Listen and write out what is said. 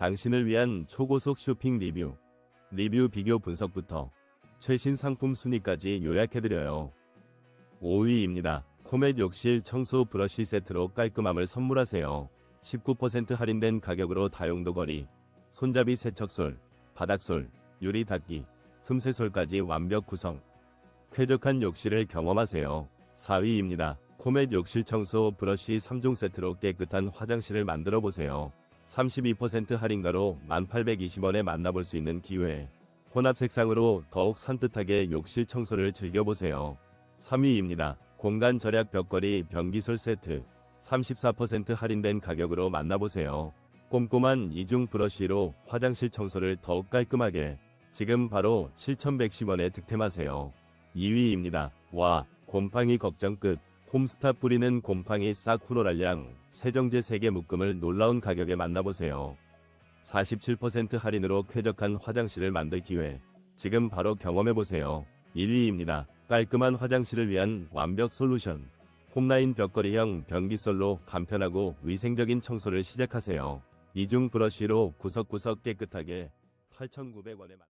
당신을 위한 초고속 쇼핑 리뷰. 리뷰 비교 분석부터 최신 상품 순위까지 요약해드려요. 5위입니다. 코멧 욕실 청소 브러쉬 세트로 깔끔함을 선물하세요. 19% 할인된 가격으로 다용도 거리, 손잡이 세척솔, 바닥솔, 유리 닦기, 틈새솔까지 완벽 구성. 쾌적한 욕실을 경험하세요. 4위입니다. 코멧 욕실 청소 브러쉬 3종 세트로 깨끗한 화장실을 만들어 보세요. 32% 할인가로 1820원에 만나볼 수 있는 기회. 혼합 색상으로 더욱 산뜻하게 욕실 청소를 즐겨보세요. 3위입니다. 공간 절약 벽걸이 변기솔 세트. 34% 할인된 가격으로 만나보세요. 꼼꼼한 이중 브러쉬로 화장실 청소를 더욱 깔끔하게. 지금 바로 7,110원에 득템하세요. 2위입니다. 와, 곰팡이 걱정 끝. 홈스타 뿌리는 곰팡이 싹 후로랄량 세정제 3개 묶음을 놀라운 가격에 만나보세요. 47% 할인으로 쾌적한 화장실을 만들 기회. 지금 바로 경험해보세요. 1위입니다. 깔끔한 화장실을 위한 완벽 솔루션. 홈라인 벽걸이형 변기솔로 간편하고 위생적인 청소를 시작하세요. 이중 브러쉬로 구석구석 깨끗하게 8,900원에 만